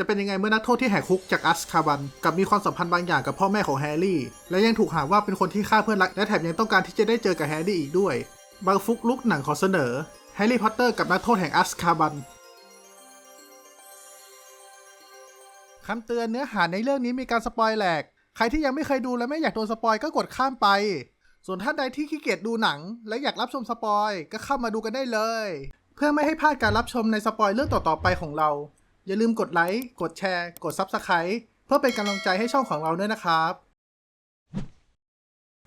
จะเป็นยังไงเมื่อนักโทษที่แหกคุกจากอัสคาบันกับมีความสัมพันธ์บางอย่างกับพ่อแม่ของแฮร์รี่ และยังถูกหาว่าเป็นคนที่ฆ่าเพื่อนรักและแถมยังต้องการที่จะได้เจอกับแฮร์รี่อีกด้วย บางฟุกลุกหนังขอเสนอแฮร์รี่พอตเตอร์กับนักโทษแห่งอัสคาบันคำเตือนเนื้อหาในเรื่องนี้มีการสปอยแหลก ใครที่ยังไม่เคยดูและไม่อยากโดนสปอยก็กดข้ามไป ส่วนท่านใดที่ขี้เกียจดูหนัง และอยากรับชมสปอยก็เข้ามาดูกันได้เลย เพื่อไม่ให้พลาดการรับชมในสปอยเรื่องต่อๆไปของเรา อย่าลืมกดไลค์ กดแชร์ กด Subscribe เพื่อเป็นกำลังใจให้ช่องของเราด้วยนะครับ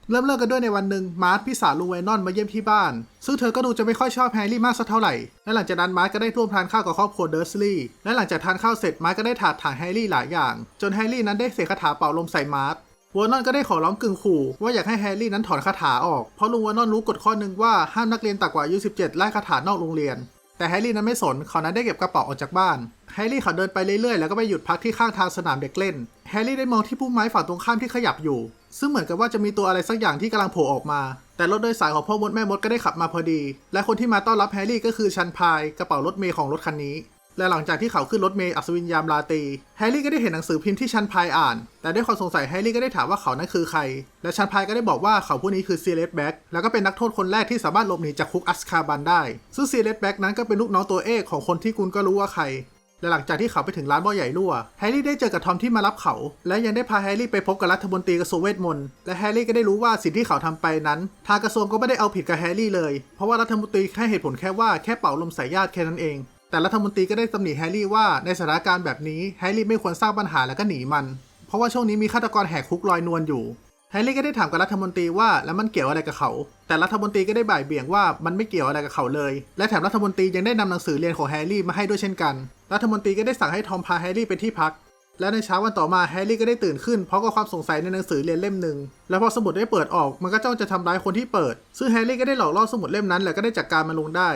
เริ่มเรื่องกันด้วยในวันหนึ่งมาร์ทพี่สาวลูเวนอนมาเยี่ยมที่บ้าน ซึ่งเธอก็ดูจะไม่ค่อยชอบแฮร์รี่มากสักเท่าไหร่ และหลังจากนั้นมาร์ทก็ได้ร่วมทานข้าวกับครอบครัวเดอร์สลีย์และหลังจากทานข้าวเสร็จมาร์ทก็ได้ถากถางแฮร์รี่หลายอย่าง จนแฮร์รี่นั้นได้เสกคาถาเป่าลมใส่มาร์ทวอนอนก็ได้ขอร้องกึ่งขู่ว่าอยากให้แฮร์รี่นั้นถอนคาถาออก เพราะลุงวอนอนรู้กฎข้อหนึ่งว่าห้ามนักเรียนต่ำกว่าอายุ17ไล่คาถานอกโรงเรียน แต่แฮร์รี่นั้นไม่สนเขานั้นได้เก็บกระเป๋าออกจากบ้านแฮร์รี่เขาเดินไปเรื่อยๆแล้วก็ไปหยุดพักที่ข้างทางสนามเด็กเล่นแฮร์รี่ได้มองที่พุ่มไม้ฝั่งตรงข้ามที่ขยับอยู่ ซึ่งเหมือนกับว่าจะมีตัวอะไรสักอย่างที่กำลังโผล่ออกมา แต่รถโดยสารของพ่อมดแม่มดก็ได้ขับมาพอดี และคนที่มาต้อนรับแฮร์รี่ก็คือชันพายกระเป๋ารถเมย์ของรถคันนี้ และหลังจากที่เขาขึ้นรถเมย์อัศวินยามลาตรีแฮร์รี่ก็ได้เห็นหนังสือพิมพ์ที่ชันพายอ่าน แต่ด้วยความสงสัยแฮร์รี่ก็ได้ถามว่าเขานั้นคือใคร และชันพายก็ได้บอกว่าเขาผู้นี้คือซีเลสแบ็กแล้วก็เป็นนักโทษคนแรกที่สามารถหลบหนีจากคุกอัสคาบันได้ ซึ่งซีเลสแบ็กนั้นก็เป็นลูกน้องตัวเอกของคนที่คุณก็รู้ว่าใคร และหลังจากที่เขาไปถึงร้านบ่อใหญ่รั่วแฮร์รี่ได้เจอกับทอมที่มารับเขา และยังได้พาแฮร์รี่ไปพบกับรัฐมนตรีกระทรวงเวทมนต์และแฮร์รี่ก็ได้รู้ว่าสิ่งที่เขาทำไปนั้น ทางกระทรวงก็ไม่ได้เอาผิดกับแฮร์รี่เลย เพราะว่ารัฐมนตรีให้เหตุผลแค่ว่าแค่เป่าลมใส่ญาติแค่นั้นเอง แต่รัฐมนตรีก็ได้ตำหนิแฮร์รี่ว่าในสถานการณ์แบบนี้แฮร์รี่ไม่ควรสร้างปัญหาแล้วก็หนีมัน เพราะว่าช่วงนี้มีฆาตกรแหกคุกลอยนวลอยู่แฮร์รี่ก็ได้ถามกับรัฐมนตรีว่าแล้วมันเกี่ยวอะไรกับเขา แต่รัฐมนตรีก็ได้บ่ายเบี่ยงว่ามันไม่เกี่ยวอะไรกับเขาเลย และแถมรัฐมนตรียังได้นำหนังสือเรียนของแฮร์รี่มาให้ด้วยเช่นกัน รัฐมนตรีก็ได้สั่งให้ทอมพาแฮร์รี่ไปที่พัก และในเช้าวันต่อมาแฮร์รี่ก็ได้ตื่นขึ้นเพราะกับความสงสัยในหนังสือเรียนเล่มหนึ่ง แล้วพอสมุดได้เปิดออกมันก็จ้องจะทำร้ายคนที่เปิด ซึ่งแฮร์รี่ก็ได้หลอกล่อสมุดเล่มนั้น แล้วก็ได้จัดการมันลงได้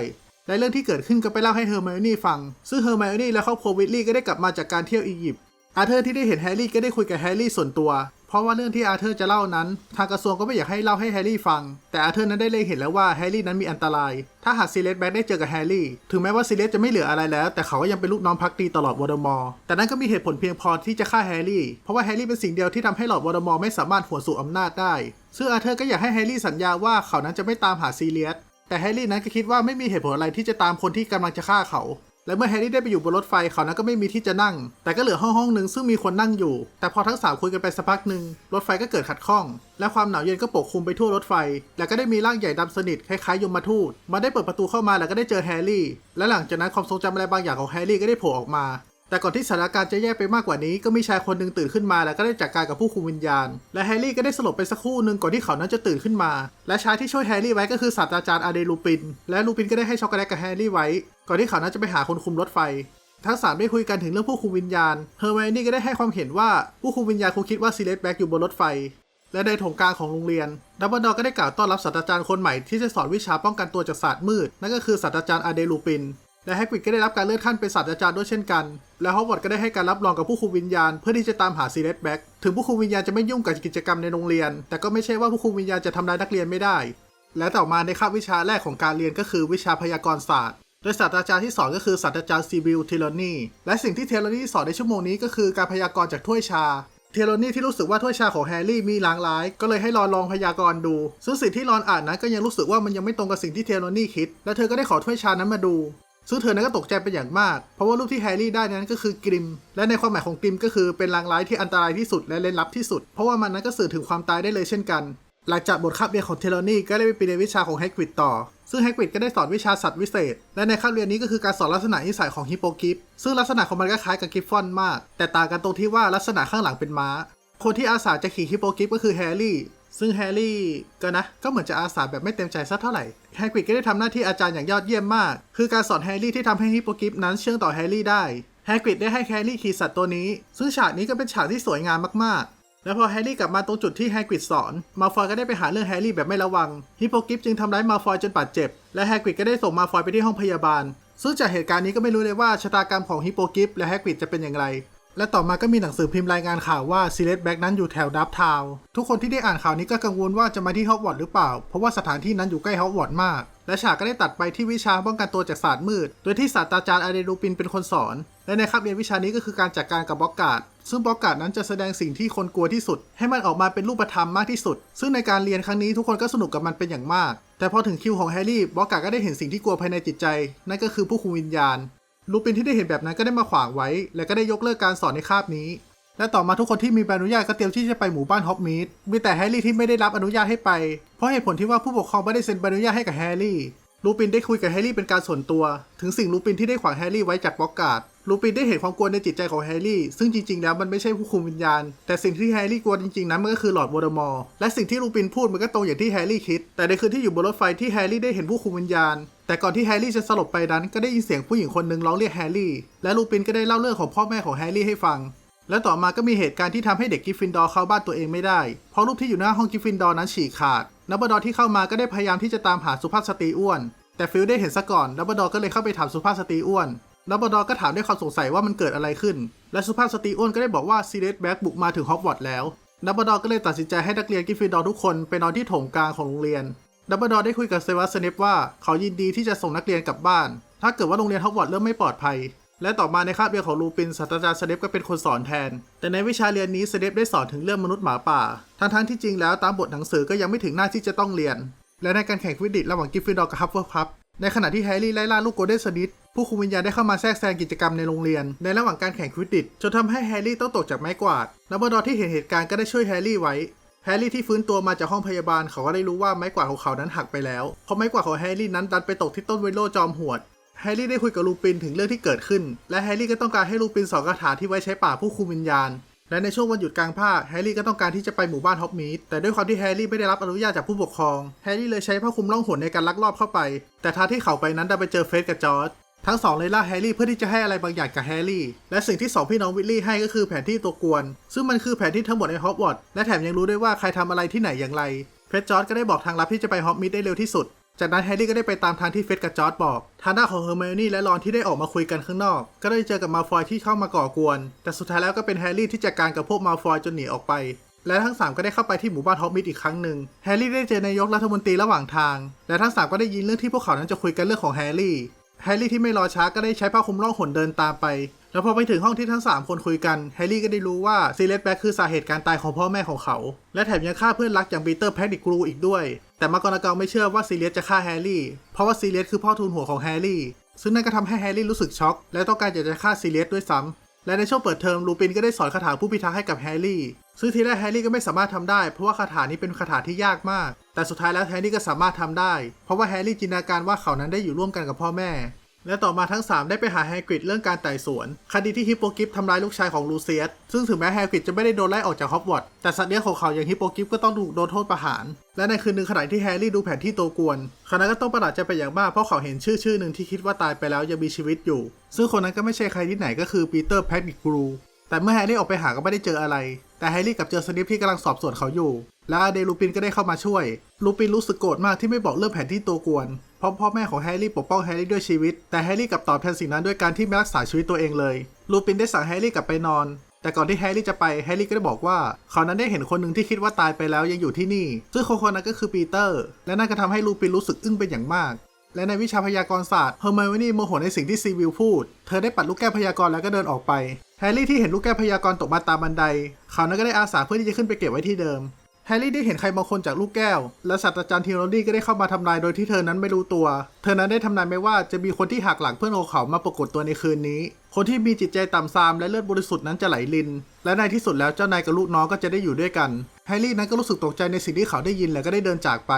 และเรื่องที่เกิดขึ้นก็ไปเล่าให้เฮอร์ไมโอนี่ฟัง ซึ่งเฮอร์ไมโอนี่และครอบครัววิลลี่ก็ได้กลับมาจากการเที่ยวอียิปต์ อาเธอร์ที่ได้เห็นแฮร์รี่ก็ได้คุยกับแฮร์รี่ส่วนตัว เพราะว่าเรื่องที่อาเธอร์จะเล่านั้น ทางกระทรวงก็ไม่อยากให้เล่าให้แฮร์รี่ฟัง แต่อาเธอร์นั้นได้เล็งเห็นแล้วว่าแฮร์รี่นั้นมีอันตราย ถ้าหากซีเลสแบ็กได้เจอกับแฮร์รี่ ถึงแม้ว่าซีเลสจะไม่เหลืออะไรแล้ว แต่เขาก็ยังเป็นลูกน้องพักดีตลอดวอร์ดมอร์แต่นั่นก็มีเหตุผลเพียงพอที่จะฆ่าแฮร์รี่ เพราะว่าแฮร์รี่เป็นสิ่งเดียวที่ทำให้หลอดวอร์ดมอร์ไม่สามารถหวนสู่อำนาจได้ ซึ่งอาเธอร์ก็อยากให้แฮร์รี่สัญญาว่าเขานั้นจะไม่ตามหาซีเลียส แต่แฮร์รี่นั้นก็คิดว่าไม่มีเหตุผลอะไรที่จะตามคนที่กำลังจะฆ่าเขา และเมื่อแฮร์รี่ได้ไปอยู่บนรถไฟเขานั้นก็ไม่มีที่จะนั่ง แต่ก็เหลือห้องห้องหนึ่งซึ่งมีคนนั่งอยู่ แต่พอทั้งสามคุยกันไปสักพักหนึ่งรถไฟก็เกิดขัดข้อง และความหนาวเย็นก็ปกคลุมไปทั่วรถไฟ แล้วก็ได้มีร่างใหญ่ดำสนิทคล้ายๆยมทูตมาได้เปิดประตูเข้ามาแล้วก็ได้เจอแฮร์รี่ และหลังจากนั้นความทรงจำอะไรบางอย่างของแฮร์รี่ก็ได้โผล่ออกมา แต่ก่อนที่สถานการณ์จะแย่ไปมากกว่านี้ก็มีชายคนหนึ่งตื่นขึ้นมาแล้วก็ได้จัดการกับผู้คุมวิญญาณ และแฮร์รี่ก็ได้สลบไปสักครู่หนึ่งก่อนที่เขานั้นจะตื่นขึ้นมา และชายที่ช่วยแฮร์รี่ไว้ก็คือศาสตราจารย์อาเดลูปิน และลูปินก็ได้ให้ช็อกโกแลตกับแฮร์รี่ไว้ ก่อนที่เขานั้นจะไปหาคนคุมรถไฟ ทั้งสามได้คุยกันถึงเรื่องผู้คุมวิญญาณเฮอร์ไมโอนี่ก็ได้ให้ความเห็นว่าผู้คุมวิญญาณคงคิดว่าซีเลสแบ็กอยู่บนรถไฟ และในถงกลางของโรงเรียนดับเบิลดอก็ได้กล่าวต้อนรับศาสตราจารย์คนใหม่ที่จะสอนวิชาป้องกันตัวจากศาสตร์มืดนั่นก็คือศาสตราจารย์อาเดลูปิน และแฮกวิดก็ได้รับการเลื่อนขั้นเป็นศาสตราจารย์ด้วยเช่นกัน และฮอกวอตส์ก็ได้ให้การรับรองกับผู้คุมวิญญาณเพื่อที่จะตามหาซีเลสแบ็กถึงผู้คุมวิญญาณจะไม่ยุ่งกับกิจกรรมในโรงเรียน แต่ก็ไม่ใช่ว่าผู้คุมวิญญาณจะทำร้ายนักเรียนไม่ได้ และต่อมาในคาบวิชาแรกของการเรียนก็คือวิชาพยากรณ์ศาสตร์โดยศาสตราจารย์ที่สอนก็คือศาสตราจารย์ซีบิลเทเลนีและสิ่งที่เทเลนีสอนในชั่วโมงนี้ก็คือการพยากรณ์จากถ้วยชาเทเลนีที่รู้สึกว่าถ้วยชาของแฮร์รี่มีลางร้าย ก็เลยให้รอนลองพยากรณ์ดู ซึ่งสิ่งที่รอนอ่านนั้นก็ยังรู้สึกว่ามันยังไม่ตรงกับสิ่งที่เทเลนีคิด และเธอก็ได้ขอถ้วยชานั้นมาดู ซึ่งเธอนั้นก็ตกใจเป็นอย่างมาก เพราะว่ารูปที่แฮร์รี่ได้นั้นก็คือกริม และในความหมายของกริมก็คือเป็นลางร้ายที่อันตรายที่สุดและเล่นลับที่สุด เพราะว่ามันนั้นก็สื่อถึงความตายได้เลยเช่นกัน หลังจากบทคาบเรียนของเทเลนี่ก็ได้ไปเรียนวิชาของแฮกวิดต่อ ซึ่งแฮกวิดก็ได้สอนวิชาสัตว์วิเศษ และในคาบเรียนนี้ก็คือการสอนลักษณะนิสัยของฮิปโปกิฟซึ่งลักษณะของมันก็คล้ายกับกิฟฟอนมาก แต่ต่างกันตรงที่ว่าลักษณะข้างหลังเป็นม้า คนที่อาสาจะขี่ฮิปโปกิฟก็คือแฮร์รี่ ซึ่งแฮร์รี่ก็นะ ก็เหมือนจะอาสาแบบไม่เต็มใจสักเท่าไหร่ แฮกวิดก็ได้ทำหน้าที่อาจารย์อย่างยอดเยี่ยมมาก คือการสอนแฮร์รี่ที่ทำให้ฮิปโปกิฟนั้นเชื่องต่อแฮร์รี่ได้ แฮกวิดได้ให้แฮร์รี่ขี่สัตว์ตัวนี้ ซึ่งฉากนี้ก็เป็นฉากที่สวยงามมากๆ แล้วพอแฮร์รี่กลับมาตรงจุดที่แฮกริดสอน มาฟอยก็ได้ไปหาเรื่องแฮร์รี่แบบไม่ระวัง ฮิปโปกิฟจึงทำร้ายมาฟอยจนบาดเจ็บ และแฮกริดก็ได้ส่งมาฟอยไปที่ห้องพยาบาล ซึ่งจากเหตุการณ์นี้ก็ไม่รู้เลยว่าชะตากรรมของฮิปโปกิฟและแฮกริดจะเป็นอย่างไร และต่อมาก็มีหนังสือพิมพ์รายงานข่าวว่าซีเลสแบ็กนั้นอยู่แถวดับทาวทุกคนที่ได้อ่านข่าวนี้ก็กังวลว่าจะมาที่ฮอกวอตส์หรือเปล่า เพราะว่าสถานที่นั้นอยู่ใกล้ฮอกวอตส์มาก และฉากก็ได้ตัดไปที่วิชาป้องกันตัวจากศาสตร์มืด โดยที่ศาสตราจารย์อาเดรูปินเป็นคนสอน และในคาบเรียนวิชานี้ก็คือการจัดการกับบล็อกการ์ดซึ่งบล็อกการ์ดนั้นจะแสดงสิ่งที่คนกลัวที่สุด ให้มันออกมาเป็นรูปธรรมมากที่สุด ซึ่งในการเรียนครั้งนี้ทุกคนก็สนุกกับมันเป็นอย่างมาก แต่พอถึงคิวของแฮร์รี่บล็อกกาดก็ได้เห็นสิ่งที่กลัวภายในจิตใจ นั่นก็คือผู้คุมวิญญาณ ลูปินที่ได้เห็นแบบนั้นก็ได้มาขวางไว้ และก็ได้ยกเลิกการสอนในคาบนี้ และต่อมาทุกคนที่มีใบอนุญาตก็เตรียมที่จะไปหมู่บ้านฮอปมีดมีแต่แฮร์รี่ที่ไม่ได้รับอนุญาตให้ไป เพราะเหตุผลที่ว่าผู้ปกครองไม่ได้เซ็นใบอนุญาตให้กับแฮร์รี่ ลูปินได้คุยกับแฮร์รี่เป็นการส่วนตัว ถึงสิ่งลูปินที่ได้ขวางแฮร์รี่ไว้จากบ็อกการ์ด ลูปินได้เห็นความกลัวในจิตใจของแฮร์รี่ ซึ่งจริงๆ แล้วมันไม่ใช่ผู้คุมวิญญาณ แต่สิ่งที่แฮร์รี่กลัวจริงๆ นั้นมันก็คือหลอดโวลเดอมอร์และสิ่งที่ลูปินพูดมันก็ตรงอย่างที่แฮร์รี่คิด แต่ในคืนที่อยู่บนรถไฟที่แฮร์รี่ได้เห็นผู้คุมวิญญาณ แต่ก่อนที่แฮร์รี่จะสลบไปนั้น ก็ได้ยินเสียงผู้หญิงคนหนึ่งร้องเรียกแฮร์รี่ และลูปินก็ได้เล่าเรื่องของพ่อแม่ของแฮร์รี่ให้ฟัง และต่อมาก็มีเหตุการณ์ที่ทำให้เด็กกิฟฟินดอร์เข้าบ้านตัวเองไม่ได้ เพราะรูปที่อยู่หน้าห้องกิฟฟินดอร์นั้นฉีกขาดนับดอร์ที่เข้ามาก็ได้พยายามที่จะตามหาสุภาพสตรีอ้วน แต่ฟิลได้เห็นซะก่อนดับบดอร์ก็เลยเข้าไปถามสุภาพสตรีอ้วน ดับเบิลดอร์ก็ถามด้วยความสงสัยว่ามันเกิดอะไรขึ้น และสุภาพสตรีอ้วนก็ได้บอกว่าซีเรสแบ็กบุกมาถึงฮอกวอตส์แล้วดับเบิลดอร์ก็เลยตัดสินใจให้นักเรียนกิฟฟินดอร์ทุกคนไปนอนที่โถงกลางของโรงเรียนดับเบิลดอร์ได้คุยกับเซวัสเนปว่าเขายินดีที่จะส่งนักเรียนกลับบ้าน ถ้าเกิดว่าโรงเรียนฮอกวอตส์เริ่มไม่ปลอดภัย และต่อมาในคาบเรียนของลูปินศาสตราจารย์สเนปก็เป็นคนสอนแทน แต่ในวิชาเรียนนี้สเนปได้สอนถึงเรื่องมนุษย์หมาป่า ทั้งๆที่จริงแล้วตามบทหนังสือก็ยังไม่ถึงหน้าที่จะต้องเรียน และในการแข่งควิดดิชระหว่างกิฟฟินดอร์กับฮัฟเฟิลพับในขณะที่แฮร์รี่ไล่ล่าลูกโกลเด้นสนิท ผู้คุมวิญญาณได้เข้ามาแทรกแซงกิจกรรมในโรงเรียน ในระหว่างการแข่งควิดดิชจนทำให้แฮร์รี่ต้องตกจากไม้กวาดนับเบอร์ดอร์ที่เห็นเหตุการณ์ก็ได้ช่วยแฮร์รี่ไว้แฮร์รี่ที่ฟื้นตัวมาจากห้องพยาบาลเขาก็ได้รู้ว่าไม้กวาดของเขานั้นหักไปแล้ว เพราะไม้กวาดของแฮร์รี่นั้นดันไปตกที่ต้นเวโลจอมหวด แฮร์รี่ได้คุยกับลูปินถึงเรื่องที่เกิดขึ้น และแฮร์รี่ก็ต้องการให้ลูปินสอนคาถาที่ไว้ใช้ป่าผู้คุมวิญญาณ และในช่วงวันหยุดกลางภาคแฮร์รี่ก็ต้องการที่จะไปหมู่บ้านฮอปมีดแต่ด้วยความที่แฮร์รี่ไม่ได้รับอนุญาตจากผู้ปกครอง แฮร์รี่เลยใช้ผ้าคลุมล่องหนในการลักลอบเข้าไป แต่ทางที่เขาไปนั้นดันไปเจอเฟรดกับจอร์จ ทั้งสองเลยล่าแฮร์รี่เพื่อที่จะให้อะไรบางอย่างกับแฮร์รี่ และสิ่งที่สองพี่น้องวิลลี่ให้ก็คือแผนที่ตัวกวน ซึ่งมันคือแผนที่ทั้งหมดในฮอกวอตส์และแถมยังรู้ด้วยว่าใครทำอะไรที่ไหนอย่างไรเฟรดจอร์จก็ได้บอกทางลับที่จะไปฮอปมิดได้เร็วที่สุด จากนั้นแฮร์รี่ก็ได้ไปตามทางที่เฟรดกับจอร์จบอก ทางด้านของเฮอร์ไมโอนี่และรอนที่ได้ออกมาคุยกันข้างนอก ก็ได้เจอกับมาฟอยที่เข้ามาก่อกวน แต่สุดท้ายแล้วก็เป็นแฮร์รี่ที่จัดการกับพวกมาฟอยจนหนีออกไป และทั้งสามก็ได้เข้าไปที่หมู่บ้านฮอปมิดอีกครั้งหนึ่งแฮร์รี่ได้เจอนายกรัฐมนตรีระหว่างทาง และทั้งสามก็ได้ยินเรื่องที่พวกเขานั้นจะคุยกันเรื่องของแฮร์รี่ แฮร์รี่ที่ไม่รอช้าก็ได้ใช้ผ้าคลุมร่องหนเดินตามไป แล้วพอไปถึงห้องที่ทั้ง 3 คนคุยกัน แฮร์รี่ก็ได้รู้ว่าซีเลสแบ็กคือสาเหตุการตายของพ่อแม่ของเขา และแถมยังฆ่าเพื่อนรักอย่างปีเตอร์แพทติกรูอีกด้วย แต่มากอนากลไม่เชื่อว่าซีเลสจะฆ่าแฮร์รี่ เพราะว่าซีเลสคือพ่อทูลหัวของแฮร์รี่ ซึ่งนั่นก็ทำให้แฮร์รี่รู้สึกช็อก และต้องการอยากจะฆ่าซีเลสด้วยซ้ำและในช่วงเปิดเทอมลูปินก็ได้สอนคาถาผู้พิทักษ์ให้กับแฮร์รี่ ซึ่งทีแรกแฮร์รี่ก็ไม่สามารถทำได้ เพราะว่าคาถานี้เป็นคาถาที่ยากมาก แต่สุดท้ายแล้วแฮร์รี่ก็สามารถทำได้ เพราะว่าแฮร์รี่จินตนาการว่าเขานั้นได้อยู่ร่วมกันกับพ่อแม่ และต่อมาทั้ง 3 ได้ไปหาแฮกริดเรื่องการไต่สวน คดีที่ฮิปโปกิฟทำร้ายลูกชายของลูเซียส ซึ่งถึงแม้แฮกริดจะไม่ได้โดนไล่ออกจากฮอกวอตส์แต่สัตว์เลี้ยงของเขาอย่างฮิปโปกิฟก็ต้องถูกโดนโทษประหาร และในคืนหนึ่งขณะที่แฮร์รี่ดูแผนที่ตัวกวนคณะก็ต้องประหลาดใจไปอย่างมากเพราะเขาเห็นชื่อชื่อหนึ่งที่คิดว่าตายไปแล้วยังมีชีวิตอยู่ ซึ่งคนนั้นก็ไม่ใช่ใครที่ไหนก็คือปีเตอร์แพทริกรูแต่เมื่อแฮร์รี่ออกไปหาก็ไม่ได้เจออะไร แต่แฮร์รี่กับเจอสนิปที่กำลังสอบสวนเขาอยู่ และอเดลูปินก็ได้เข้ามาช่วย ลูปินรู้สึกโกรธมากที่ไม่บอกเรื่องแผนที่ตัวกวน เพราะพ่อแม่ของแฮร์รี่ปกป้องแฮร์รี่ด้วยชีวิต แต่แฮร์รี่กลับตอบแทนสิ่งนั้นด้วยการที่ไม่รักษาชีวิตตัวเองเลย ลูปินได้สั่งแฮร์รี่กลับไปนอน แต่ก่อนที่แฮร์รี่จะไปแฮร์รี่ก็ได้บอกว่าเขานั้นได้เห็นคนหนึ่งที่คิดว่าตายไปแล้วยังอยู่ที่นี่ ซึ่งคนคนนั้นก็คือปีเตอร์ และนั่นก็ทำให้ลูปินรู้สึกอึ้งเป็นอย่างมาก และในวิชาพยากรณศาสตร์เฮอร์ไมโอนี่โมโหในสิ่งที่ซีวิลพูด เธอได้ปัดลูกแก้วพยากรณ์แล้วก็เดินออกไป แฮร์รี่ที่เห็นลูกแก้วพยากรณ์ตกมาตามบันได เขานั้นก็ได้อาสาเพื่อที่จะขึ้นไปเก็บไว้ที่เดิม แฮร์รี่ได้เห็นใครบางคนจากลูกแก้ว และศาสตราจารย์ทีโรดี้ก็ได้เข้ามาทำนายโดยที่เธอนั้นไม่รู้ตัว เธอนั้นได้ทำนายไว้ว่าจะมีคนที่หักหลังเพื่อนของเขามาปรากฏตัวในคืนนี้ คนที่มีจิตใจต่ำทรามและเลือดบริสุทธิ์นั้นจะไหลลิน และในที่สุดแล้วเจ้านายกับลูกน้องก็จะได้อยู่ด้วยกัน แฮร์รี่นั้นก็รู้สึกตกใจในสิ่งที่เขาได้ยินและก็ได้เดินจากไป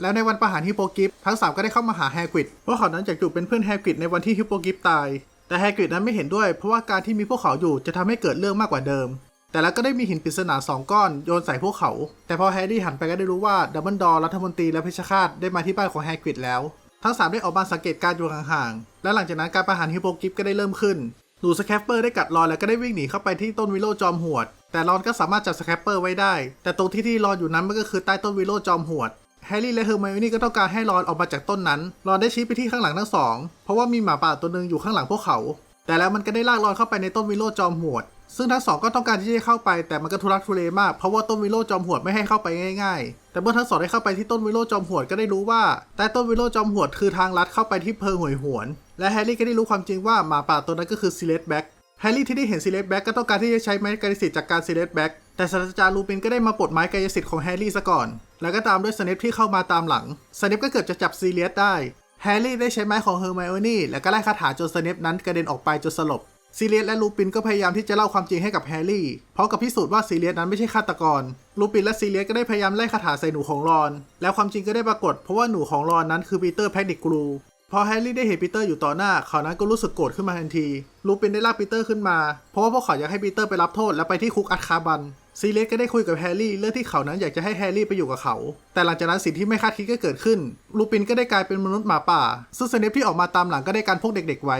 แล้วในวันประหารฮิปโปกิฟทั้งสามก็ได้เข้ามาหาแฮกริดเพราะเขานั้นอยากอยู่เป็นเพื่อนแฮกริดในวันที่ฮิปโปกิฟตาย แต่แฮกริดนั้นไม่เห็นด้วยเพราะว่าการที่มีพวกเขาอยู่จะทำให้เกิดเรื่องมากกว่าเดิม แต่แล้วก็ได้มีหินปริศนาสองก้อนโยนใส่พวกเขา แต่พอแฮร์รี่หันไปก็ได้รู้ว่าดับเบิลดอร์รัฐมนตรีและเพชฌฆาตได้มาที่บ้านของแฮกริดแล้ว ทั้งสามได้ออกมาสังเกตการอยู่ห่างๆ และหลังจากนั้นการประหารฮิปโปกิฟก็ได้เริ่มขึ้นหนูสแคปเปอร์ได้กัดรอนแล้วก็ได้วิ่งหนีเข้าไปที่ต้นวิโลจอมหวด แต่รอนก็สามารถจับสแคปเปอร์ไว้ได้ แต่ตรงที่ที่รอนอยู่นั้นมันก็คือใต้ต้นวิโลจอมหวด แฮร์รี่และเฮอร์ไมโอนี่ก็ต้องการให้รอนออกมาจากต้นนั้น รอนได้ชี้ไปที่ข้างหลังทั้งสอง เพราะว่ามีหมาป่าตัวหนึ่งอยู่ข้างหลังพวกเขา แต่แล้วมันก็ได้ลากรอนเข้าไปในต้นวิโลจอมหวดซึ่งทั้งสองก็ต้องการที่จะเข้าไป แต่มันก็ทุรักทุเลมาก เพราะว่าต้นวิโรจอมหวดไม่ให้เข้าไปง่ายๆ แต่เมื่อทั้งสองได้เข้าไปที่ต้นวิโรจอมหวดก็ได้รู้ว่าใต้ต้นวิโรจอมหวดคือทางลัดเข้าไปที่เพิงหวยหวน และแฮร์รี่ก็ได้รู้ความจริงว่าหมาป่าตัวนั้นก็คือซิเลสแบ็กแฮร์รี่ที่ได้เห็นซิเลสแบ็กก็ต้องการที่จะใช้ไม้กายสิทธิ์จากการซิเลสแบ็กแต่ศาสตราจารย์ลูปินก็ได้มาปลดไม้กายสิทธิ์ของแฮร์รี่ซะก่อน แล้วก็ตามด้วยสเนปที่เข้ามาตามหลังสเนปก็เกือบจะจับซีเลียสได้แฮร์รี่ได้ใช้ไม้ของเฮอร์ไมโอนี่แล้วก็ไล่คาถาจนสเนปนั้นกระเด็นออกไปจนสลบซีเรียสและลูปินก็พยายามที่จะเล่าความจริงให้กับแฮร์รี่เพราะกับพิสูจน์ว่าซีเรียสนั้นไม่ใช่ฆาตกร ลูปินและซีเรียสก็ได้พยายามไล่คาถาใส่หนูของรอน แล้วความจริงก็ได้ปรากฏเพราะว่าหนูของรอนนั้นคือปีเตอร์แพคดิกกรูพอแฮร์รี่ได้เห็นปีเตอร์อยู่ต่อหน้าเขานั้นก็รู้สึกโกรธขึ้นมาทันที ลูปินได้ลากปีเตอร์ขึ้นมา เพราะว่าพวกเขาอยากให้ปีเตอร์ไปรับโทษและไปที่คุกอัดคาบัน ซีเรียสก็ได้คุยกับแฮร์รี่เรื่องที่เขานั้นอยากจะให้แฮร์รี่ไปอยู่กับเขา แต่หลังจากนั้นสิ่งที่ไม่คาดคิดก็เกิดขึ้น ลูปินก็ได้กลายเป็นมนุษย์หมาป่า ซึ่งสเนปที่ออกมาตามหลังก็ได้การพวกเด็กๆไว้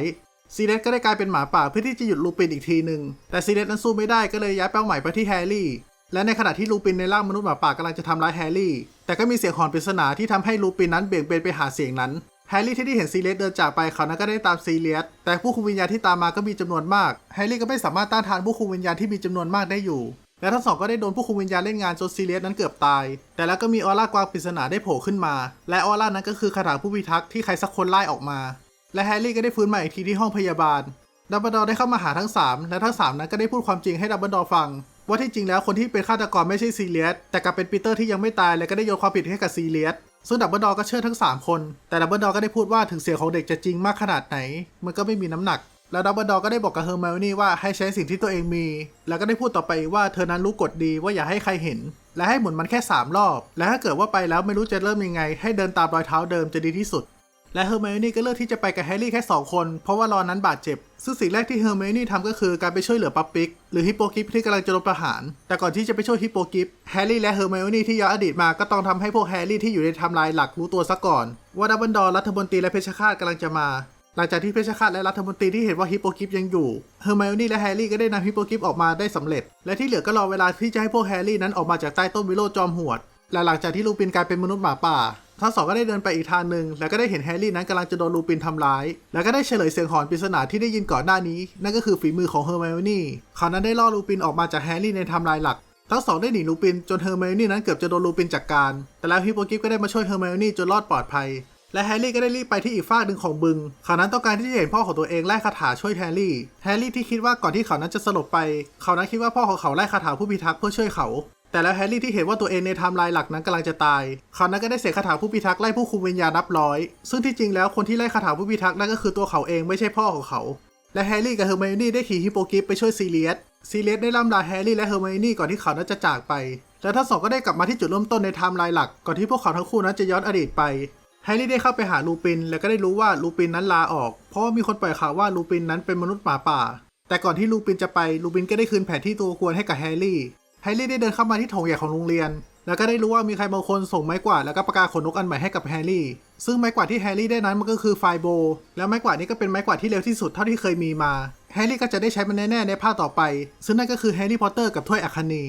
ซีเรสก็ได้กลายเป็นหมาป่าเพื่อที่จะหยุดลูปินอีกทีหนึ่งแต่ซีเรสนั้นสู้ไม่ได้ก็เลยย้ายเป้าหมายไปที่แฮร์รี่ และในขณะที่ลูปินในร่างมนุษย์หมาป่ากำลังจะทำร้ายแฮร์รี่ แต่ก็มีเสียงหอนปริศนาที่ทำให้ลูปินนั้นเบี่ยงเบนไปหาเสียงนั้น แฮร์รี่ที่ได้เห็นซีเรสเดินจากไปเขานั้นก็ได้ตามซีเรสแต่ผู้คุมวิญญาณที่ตามมาก็มีจำนวนมาก แฮร์รี่ก็ไม่สามารถต้านทานผู้คุมวิญญาณที่มีจำนวนมากได้อยู่ และทั้งสองก็ได้โดนผู้คุมวิญญาณเล่นงานจนซีเรียสนั้นเกือบตาย แต่แล้วก็มีออร่ากวางปริศนาได้โผล่ขึ้นมา และออร่านั้นก็คือคาถาผู้พิทักษ์ที่ใครสักคนไล่ออกมา และแฮร์รี่ก็ได้ฟื้นมาอีกทีที่ห้องพยาบาลดับเบิลดอร์ได้เข้ามาหาทั้ง 3 และทั้ง 3 นั้นก็ได้พูดความจริงให้ดับเบิลดอร์ฟัง ว่าที่จริงแล้วคนที่เป็นฆาตกรไม่ใช่ซีเรียสแต่กลับเป็นปีเตอร์ที่ยังไม่ตายและก็ได้โยนความผิดให้กับซีเรียสซึ่งดับเบิลดอร์ก็เชื่อทั้ง 3 คน แต่ดับเบิลดอร์ก็ได้พูดว่าถึงเสียงของเด็กจะจริงมากขนาดไหน มันก็ไม่มีน้ำหนัก แล้วดับเบิลดอก็ได้บอกกับเฮอร์ไมโอนี่ว่าให้ใช้สิ่งที่ตัวเองมี แล้วก็ได้พูดต่อไปว่าเธอนั้นรู้กฎดีว่าอย่าให้ใครเห็น และให้หมุนมันแค่ 3 รอบ และถ้าเกิดว่าไปแล้วไม่รู้จะเริ่มยังไง ให้เดินตามรอยเท้าเดิมจะดีที่สุด และเฮอร์ไมโอนี่ก็เลือกที่จะไปกับแฮร์รี่แค่ 2 คน เพราะว่ารอนนั้นบาดเจ็บ ซึ่งสิ่งแรกที่เฮอร์ไมโอนี่ทำก็คือการไปช่วยเหลือปั๊ปปิกหรือฮิปโปกิฟที่กำลังจะโดนประหาร แต่ก่อนที่จะไปช่วยฮิปโปกิฟแฮร์รี่และเฮอร์ไมโอนี่ที่ย้อนอดีตมาก็ต้องทำให้พวกแฮร์รี่ที่อยู่ในไทม์ไลน์หลักรู้ตัวซะก่อน ว่าดับเบิลดอร์รัฐมนตรีและเพชฌฆาตกำลังจะมา หลังจากที่เพชฌฆาตและรัฐมนตรีที่เห็นว่าฮิปโปกิฟยังอยู่เฮอร์ไมโอนี่และแฮร์รี่ก็ได้นำฮิปโปกิฟออกมาได้สำเร็จ และที่เหลือก็รอเวลาที่จะให้พวกแฮร์รี่นั้นออกมาจากใต้ต้นวิโรจอมหวด และหลังจากที่ลูปินกลายเป็นมนุษย์หมาป่า ทั้งสองก็ได้เดินไปอีกทางหนึ่งแล้วก็ได้เห็นแฮร์รี่นั้นกำลังจะโดนลูปินทำร้าย แล้วก็ได้เฉลยเสียงหอนปริศนาที่ได้ยินก่อนหน้านี้ นั่นก็คือฝีมือของเฮอร์ไมโอนี่เขานั้นได้ล่อลูปินออกมาจากแฮร์รี่ในทำลายหลักทั้งสองได้หนีลูปินจนเฮอร์ไมโอนี่นั้นเกือบจะโดนลูปินจัดการ แต่แล้วฮิปโปกิฟก็ได้มาช่วยเฮอร์ไมโอนี่จนรอดปลอดภัย และแฮร์รี่ก็ได้รีบไปที่อีกฝากหนึ่งของบึง เขานั้นต้องการที่จะเห็นพ่อของตัวเองไล่คาถาช่วยแฮร์รี่ แฮร์รี่ที่คิดว่าก่อนที่เขานั้นจะสลบไป เขานั้นคิดว่าพ่อของเขาไล่คาถาผู้พิทักษ์เพื่อช่วยเขา แต่แล้วแฮร์รี่ที่เห็นว่าตัวเองในไทม์ไลน์หลักนั้นกำลังจะตาย เขานั้นก็ได้เสกคาถาผู้พิทักษ์ไล่ผู้คุมวิญญาณนับร้อย ซึ่งที่จริงแล้วคนที่ไล่คาถาผู้พิทักษ์นั่นก็คือตัวเขาเองไม่ใช่พ่อของเขา และแฮร์รี่กับเฮอร์ไมโอนี่ได้ขี่ฮิปโปกิฟไปช่วยซีเรียส ซีเรียสได้ล่ำลาแฮร์รี่และเฮอร์ไมโอนี่ก่อนที่เขานั้นจะจากไป และทั้งสองก็ได้กลับมาที่จุดเริ่มต้นในไทม์ไลน์หลักก่อนที่พวกเขาทั้งคู่นั้นจะย้อนอดีตไป ฮร์รี่ได้เข้าไปหาลูปิน แล้วก็ได้รู้ว่าลูปินนั้นลาออก เพราะว่ามีคนปล่อยข่าวว่าลูปินนั้นเป็นมนุษย์หมาป่า แต่ก่อนที่ลูปินจะไปลูปินก็ได้คืนแผนที่ตัวกวนให้กับแฮร์รี่ แฮร์รี่ได้เดินเข้ามาที่โถงใหญ่ของโรงเรียน แล้วก็ได้รู้ว่ามีใครบางคนส่งไม้กวาดแล้วก็ประกาศขนนกอันใหม่ให้กับแฮร์รี่ ซึ่งไม้กวาดที่แฮร์รี่ได้นั้นมันก็คือไฟโบ แล้วไม้กวาดนี้ก็เป็นไม้กวาดที่เร็วที่สุดเท่าที่เคยมีมา แฮร์รี่ก็จะได้ใช้มันแน่ๆในภาคต่อไป ซึ่งนั่นก็คือแฮร์รี่พอตเตอร์กับถ้วยอัคนี